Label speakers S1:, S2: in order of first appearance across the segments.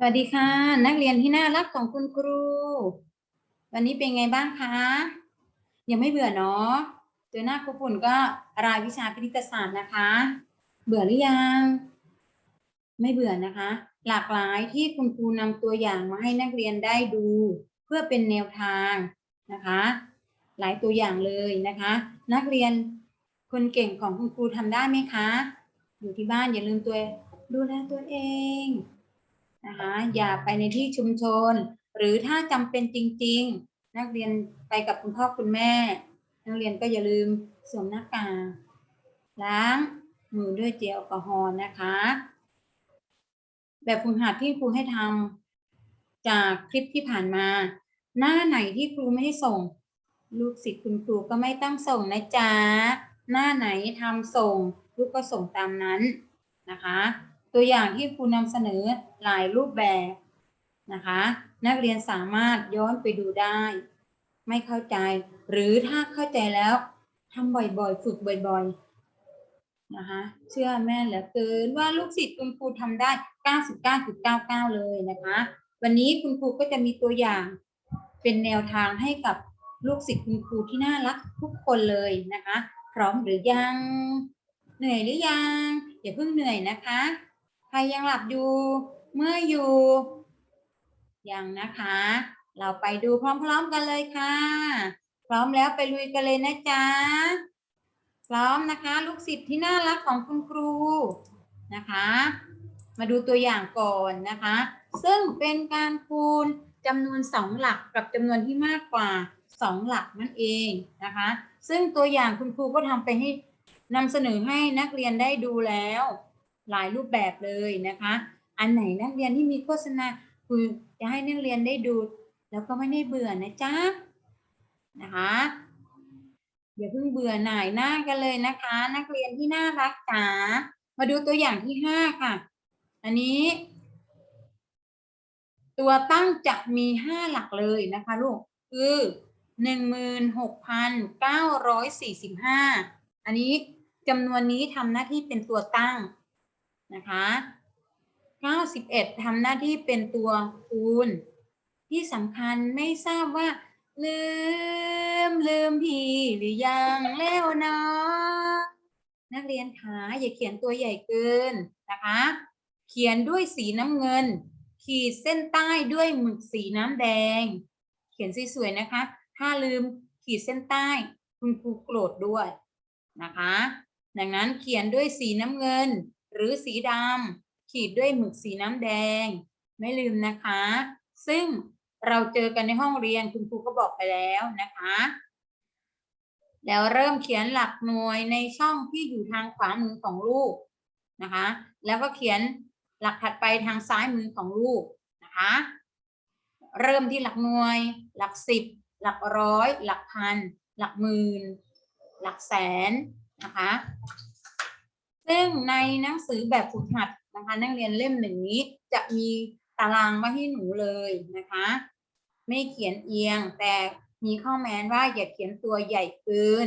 S1: สวัสดีค่ะ นักเรียนที่น่ารักของคุณครู วันนี้เป็นไงบ้างคะยังไม่เบื่อเนาะเจอหน้าครูฝุ่นก็รายวิชาคณิตศาสตร์นะคะ เบื่อหรือยัง ไม่เบื่อนะคะ หลากหลายที่คุณครูนำตัวอย่างมาให้นักเรียนได้ดู เพื่อเป็นแนวทางนะคะ หลายตัวอย่างเลยนะคะ นักเรียนคนเก่งของคุณครูทำได้ไหมคะ อยู่ที่บ้านอย่าลืมตัวดูแลตัวเอง นะคะอย่าไปในที่ชุมชน หรือถ้าจำเป็นจริง ๆ นักเรียนไปกับคุณพ่อคุณแม่ นักเรียนก็อย่าลืมสวมหน้ากากล้างมือด้วยเจลแอลกอฮอล์นะคะ แบบฝึกหัดที่ครูให้ทำจากคลิปที่ผ่านมา หน้าไหนที่ครูไม่ได้ส่ง ลูกศิษย์คุณครูก็ไม่ต้องส่งนะจ๊ะหน้าไหนทำส่ง ลูกก็ส่งตามนั้นนะคะ ตัวอย่างที่ครูนำเสนอหลายรูปแบบนะคะ นักเรียนสามารถย้อนไปดูได้ ไม่เข้าใจ หรือถ้าเข้าใจแล้วทำบ่อยๆ ฝึกบ่อยๆนะคะเชื่อแม่เหลือเกินว่าลูกศิษย์คุณครูทำได้ 99.99 เลยนะคะ วันนี้คุณครูก็จะมีตัวอย่างเป็นแนวทางให้กับลูกศิษย์คุณครูที่น่ารักทุกคนเลยนะคะ พร้อมหรือยัง เหนื่อยหรือยัง อย่าเพิ่งเหนื่อยนะคะ ใครยังหลับอยู่ เมื่อยอยู่ ยังนะคะ เราไปดูพร้อมๆกันเลยค่ะ พร้อมแล้วไปลุยกันเลยนะจ๊ะ พร้อมนะคะ ลูกศิษย์ที่น่ารักของคุณครูนะคะ มาดูตัวอย่างก่อนนะคะ ซึ่งเป็นการคูณจำนวนสองหลักกับจำนวนที่มากกว่าสองหลักนั่นเองนะคะ ซึ่งตัวอย่างคุณครูก็ทำไปให้นำเสนอให้นักเรียนได้ดูแล้ว หลายรูปแบบเลยนะคะ อันไหนนักเรียนที่มีโฆษณาคือจะให้นักเรียนได้ดู แล้วก็ไม่ได้เบื่อนะจ๊ะนะคะอย่าเพิ่งเบื่อหน่ายหน้ากันเลยนะคะ นักเรียนที่น่ารักจ๋ามาดูตัวอย่างที่ห้าค่ะ อันนี้ ตัวตั้งจะมีห้าหลักเลยนะคะลูกคือหนึ่งหมื่นหกพันเก้าร้อยสี่สิบห้าอันนี้จำนวนนี้ทำหน้าที่เป็นตัวตั้ง นะคะเก้าสิบเอ็ดทำหน้าที่เป็นตัวคูณ ที่สำคัญไม่ทราบว่า ลืมลืมพี่หรือยังแล้วนะนักเรียนคะอย่าเขียนตัวใหญ่เกินนะคะ เขียนด้วยสีน้ำเงิน ขีดเส้นใต้ด้วยหมึกสีน้ำแดง เขียนสวยๆนะคะ ถ้าลืมขีดเส้นใต้ คุณครูโกรธด้วยนะคะ ดังนั้นเขียนด้วยสีน้ำเงิน หรือสีดำขีดด้วยหมึกสีน้ำแดง ไม่ลืมนะคะ ซึ่งเราเจอกันในห้องเรียนคุณครูก็บอกไปแล้วนะคะ แล้วเริ่มเขียนหลักหน่วยในช่องที่อยู่ทางขวามือของลูกนะคะ แล้วก็เขียนหลักถัดไปทางซ้ายมือของลูกนะคะ เริ่มที่หลักหน่วย หลักสิบ หลักร้อย หลักพัน หลักหมื่น หลักแสนนะคะ ซึ่งในหนังสือแบบฝึกหัดนะคะนักเรียนเล่มหนึ่งนี้จะมีตารางมาให้หนูเลยนะคะ ไม่เขียนเอียงแต่มีข้อแม้ว่าอย่าเขียนตัวใหญ่เกิน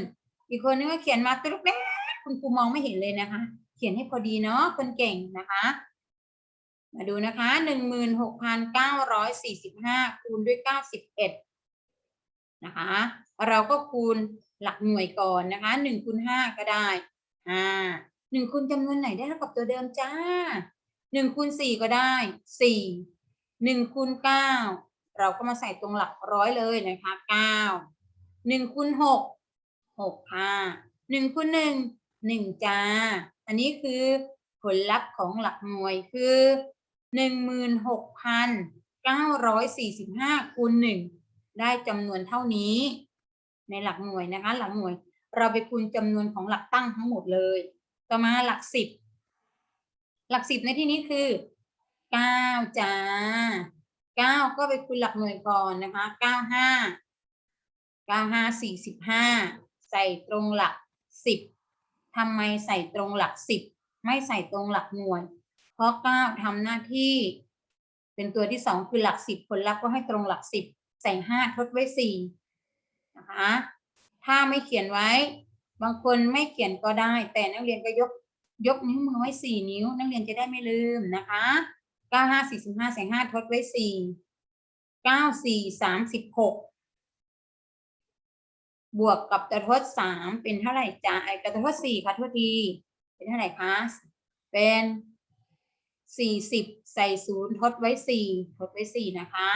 S1: อีกคนนึงก็เขียนมาตุ๊กแดกคุณครูมองไม่เห็นเลยนะคะ เขียนให้พอดีเนาะคนเก่งนะคะ มาดูนะคะหนึ่งหมื่นหกพันเก้าร้อยสี่สิบห้าคูณด้วยเก้าสิบเอ็ดนะคะ เราก็คูณหลักหน่วยก่อนนะคะหนึ่งคูณห้าก็ได้อ่า หนึ่งคูณจำนวนไหนได้เท่ากับตัวเดิมจ้าหนึ่งคูณสี่ก็ได้สี่หนึ่งคูณเก้าเราก็มาใส่ตรงหลักร้อยเลยนะคะเก้าหนึ่งคูณหกหกค่ะหนึ่งคูณหนึ่งหนึ่งจ้า อันนี้คือผลลัพธ์ของหลักหน่วยคือหนึ่งหมื่นหกพันเก้าร้อยสี่สิบห้าคูณหนึ่งได้จำนวนเท่านี้ ในหลักหน่วยนะคะ หลักหน่วย เราไปคูณจำนวนของหลักตั้งทั้งหมดเลย ต่อมาหลักสิบ หลักสิบในที่นี้คือเก้าจ้าเก้าก็ไปคูณหลักหน่วยก่อนนะคะเก้าห้าเก้าห้าสี่สิบห้าใส่ตรงหลักสิบทำไมใส่ตรงหลักสิบไม่ใส่ตรงหลักหน่วย เพราะเก้าทำหน้าที่ เป็นตัวที่สองคือหลักสิบผลลัพธ์ก็ให้ตรงหลักสิบใส่ห้าทดไว้สี่นะคะ ถ้าไม่เขียนไว้ บางคนไม่เขียนก็ได้ แต่นักเรียนก็ยกยกนิ้วมือไว้สี่นิ้ว นักเรียนจะได้ไม่ลืมนะคะเก้าห้าสี่สิบห้าใส่ห้าทดไว้สี่เก้าสี่สามสิบหกบวกกับตัวทดสามเป็นเท่าไหร่จ้าไอกับตัวทดสี่ค่ะทษทีเป็นเท่าไหร่คะเป็นสี่สิบใส่ศูนย์ทดไว้สี่ทดไว้สี่นะคะ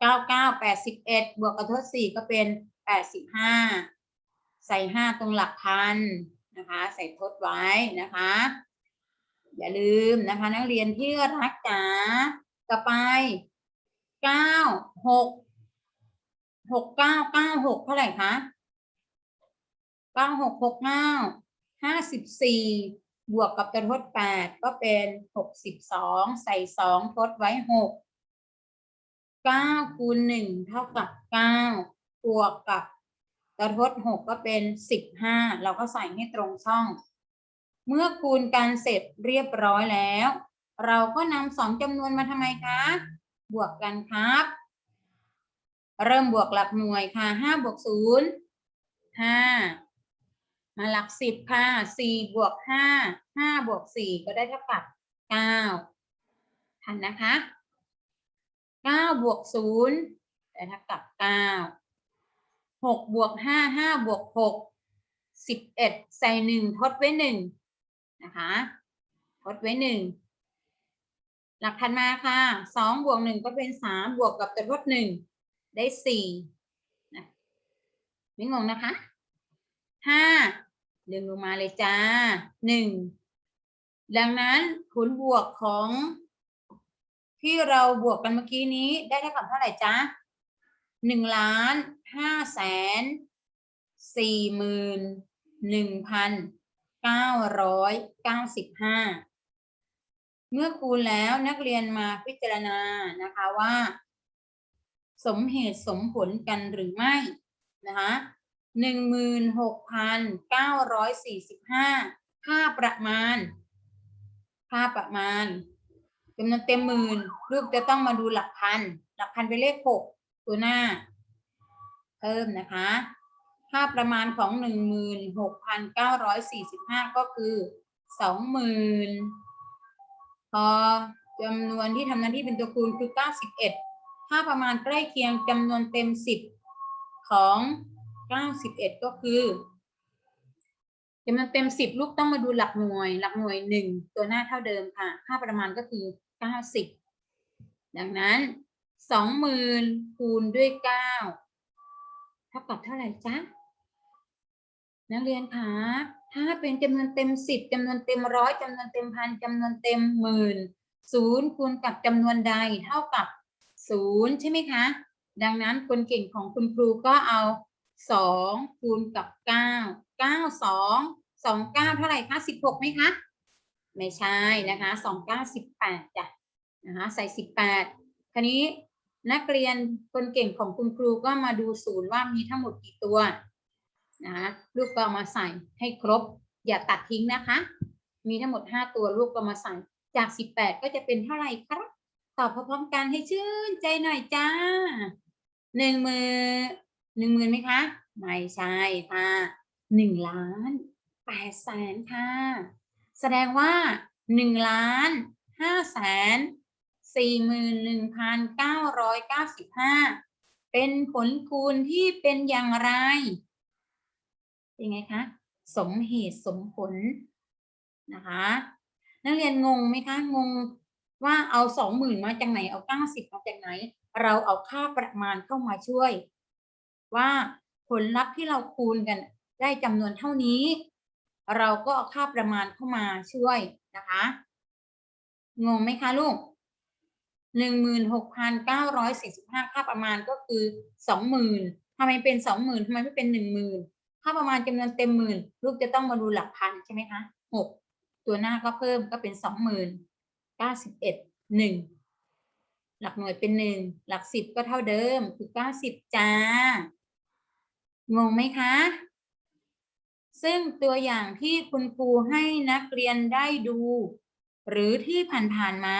S1: เก้าเก้าแปดสิบเอ็ดบวกกับทดสี่ก็เป็นแปดสิบห้า ใส่ห้าตรงหลักพันนะคะ ใส่ทดไว้นะคะ อย่าลืมนะคะ นักเรียนที่รักจ๋าต่อไปเก้าหกหกเก้าเก้าหกเท่าไหร่คะเก้าหกหกเก้าห้าสิบสี่บวกกับตัวทดแปดก็เป็นหกสิบสองใส่สองทดไว้หกเก้าคูณหนึ่งเท่ากับเก้าบวกกับ ตัวทดหกก็เป็นสิบห้าเราก็ใส่ให้ตรงช่อง เมื่อคูณกันเสร็จเรียบร้อยแล้ว เราก็นำสองจำนวนมาทำไมคะ บวกกันครับ เริ่มบวกหลักหน่วยค่ะห้าบวกศูนย์ห้ามาหลักสิบค่ะสี่บวกห้าห้าบวกสี่ก็ได้เท่ากับเก้าทันนะคะเก้าบวกศูนย์ได้เท่ากับเก้า หกบวกห้าห้าบวกหกสิบเอ็ดใส่หนึ่งทดไว้หนึ่งนะคะทดไว้หนึ่งหลักถัดมาค่ะสองบวกหนึ่งก็เป็นสามบวกกับตัวทดหนึ่งได้สี่นะไม่งงนะคะห้าดึงลงมาเลยจ้าหนึ่งดังนั้นผลบวกของที่เราบวกกันเมื่อกี้นี้ได้เท่ากับเท่าไหร่จ้า หนึ่งล้านห้าแสนสี่หมื่นหนึ่งพันเก้าร้อยเก้าสิบห้าเมื่อคูณแล้วนักเรียนมาพิจารณานะคะว่า สมเหตุสมผลกันหรือไม่นะคะหนึ่งหมื่นหกพันเก้าร้อยสี่สิบห้าค่าประมาณ ค่าประมาณจำนวนเต็มหมื่นลูกจะต้องมาดูหลักพัน หลักพันเป็นเลขหก ตัวหน้า เพิ่มนะคะ ค่าประมาณของหนึ่งหมื่นหกพันเก้าร้อยสี่สิบห้าก็คือสองหมื่นพอจำนวนที่ทำหน้าที่เป็นตัวคูณคือเก้าสิบเอ็ดค่าประมาณใกล้เคียงจำนวนเต็มสิบของเก้าสิบเอ็ดก็คือจำนวนเต็มสิบลูกต้องมาดูหลักหน่วย หลักหน่วยหนึ่งตัวหน้าเท่าเดิมค่ะ ค่าประมาณก็คือเก้าสิบดังนั้น สองหมื่นคูณด้วยเก้าเท่ากับเท่าไหร่จ๊ะนักเรียนคะถ้าเป็นจำนวนเต็มสิบจำนวนเต็มร้อยจำนวนเต็มพันจำนวนเต็มหมื่นศูนย์คูณกับจำนวนใดเท่ากับศูนย์ใช่ไหมคะ ดังนั้นคนเก่งของคุณครูก็เอาสองคูณกับเก้าเก้าสองสองเก้าเท่าไหร่คะสิบหกไหมคะ ไม่ใช่นะคะสองเก้าสิบแปดจ้ะนะคะใส่สิบแปดคราวนี้ นักเรียนคนเก่งของคุณครูก็มาดูศูนย์ว่ามีทั้งหมดกี่ตัวนะลูกก็ามาใส่ให้ครบ อย่าตัดทิ้งนะคะ มีทั้งหมดห้าตัวลูกก็มาใส่จากสิบแปดก็จะเป็นเท่าไหร่ครับตอบพร้อมๆกันให้ชื่นใจหน่อยจ้าหนึ่งมือหนึ่งหมื่นไหมคะ ไม่ใช่ค่ะหนึ่งล้านแปดแสนค่ะ แสดงว่าหนึ่งล้านห้าแสน สี่หมื่นหนึ่งพันเก้าร้อยเก้าสิบห้าเป็นผลคูณที่เป็นอย่างไรเป็นไงคะ สมเหตุสมผลนะคะ นักเรียนงงไหมคะ งงว่าเอาสองหมื่นมาจากไหน เอาเก้าสิบมาจากไหน เราเอาค่าประมาณเข้ามาช่วย ว่าผลลัพธ์ที่เราคูณกันได้จำนวนเท่านี้ เราก็เอาค่าประมาณเข้ามาช่วยนะคะ งงไหมคะลูก หนึ่งหมื่นหกพันเก้าร้อยสี่สิบห้าค่าประมาณก็คือสองหมื่นทำไมเป็นสองหมื่นทำไมไม่เป็นหนึ่งหมื่นค่าประมาณจำนวนเต็มหมื่นลูกจะต้องมาดูหลักพันใช่ไหมคะหกตัวหน้าก็เพิ่มก็เป็นสองหมื่นเก้าสิบเอ็ดหนึ่งหลักหน่วยเป็นหนึ่งหลักสิบก็เท่าเดิมคือเก้าสิบจ้างงไหมคะ ซึ่งตัวอย่างที่คุณครูให้นักเรียนได้ดู หรือที่ผ่านๆมา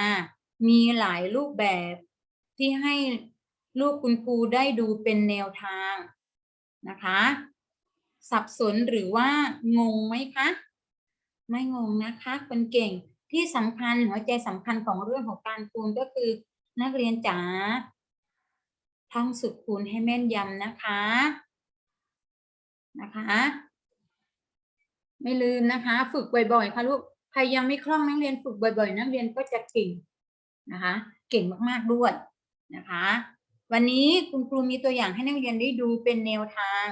S1: มีหลายรูปแบบที่ให้ลูกคุณครูได้ดูเป็นแนวทางนะคะ สับสนหรือว่างงไหมคะ ไม่งงนะคะ คนเก่งที่สำคัญหัวใจสำคัญของเรื่องของการคูณก็คือ นักเรียนจ๋าท่องสุดคูณให้แม่นยำนะคะนะคะ ไม่ลืมนะคะ ฝึกบ่อยๆค่ะลูกใครยังไม่คล่องนักเรียนฝึกบ่อย ๆ นักเรียนก็จะเก่ง นะคะ เก่งมากๆด้วยนะคะ วันนี้คุณครูมีตัวอย่างให้นักเรียนได้ดูเป็นแนวทาง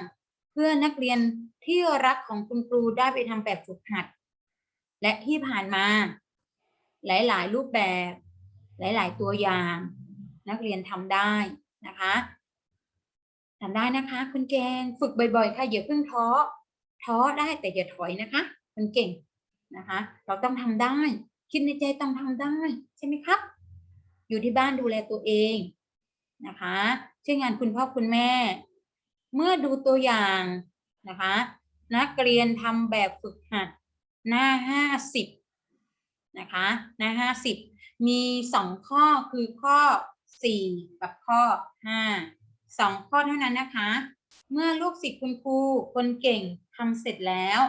S1: เพื่อนักเรียนที่รักของคุณครูได้ไปทำแบบฝึกหัด และที่ผ่านมา หลายๆ รูปแบบ หลาย ๆ ตัวอย่าง นักเรียนทำได้นะคะทำได้นะคะ คุณแกงฝึกบ่อยๆ ค่ะอย่าเพิ่งท้อท้อได้แต่อย่าถอยนะคะคุณเก่งนะคะ เราต้องทำได้ คิดในใจต้องทำได้ ใช่ไหมครับ อยู่ที่บ้านดูแลตัวเองนะคะใช้งานคุณพ่อคุณแม่ เมื่อดูตัวอย่างนะคะ นักเรียนทำแบบฝึกหัดหน้าห้าสิบนะคะ หน้าห้าสิบมีสองข้อคือข้อสี่กับข้อห้าสองข้อเท่านั้นนะคะ เมื่อลูกศิษย์คุณครูคนเก่งทำเสร็จแล้ว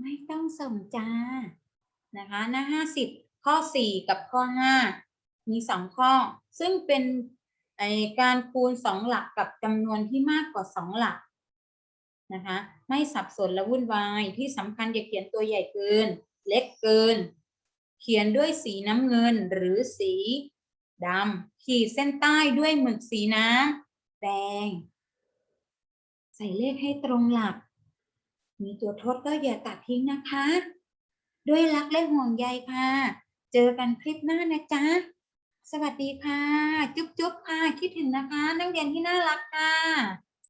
S1: ไม่ต้องส่งจ้านะคะ หน้าห้าสิบข้อสี่กับข้อห้า มีสองข้อ ซึ่งเป็นไอการคูณสองหลักกับจำนวนที่มากกว่าสองหลักนะคะไม่สับสนและวุ่นวายที่สำคัญอย่าเขียนตัวใหญ่เกิน เล็กเกิน เขียนด้วยสีน้ำเงินหรือสีดำขีดเส้นใต้ด้วยหมึกสีน้ำแดง ใส่เลขให้ตรงหลัก มีตัวทดก็อย่าตัดทิ้งนะคะ ด้วยรักและห่วงใยค่ะ เจอกันคลิปหน้านะจ๊ะ สวัสดีค่ะ จุ๊บจุ๊บค่ะ คิดถึงนะคะ นักเรียนที่น่ารักค่ะ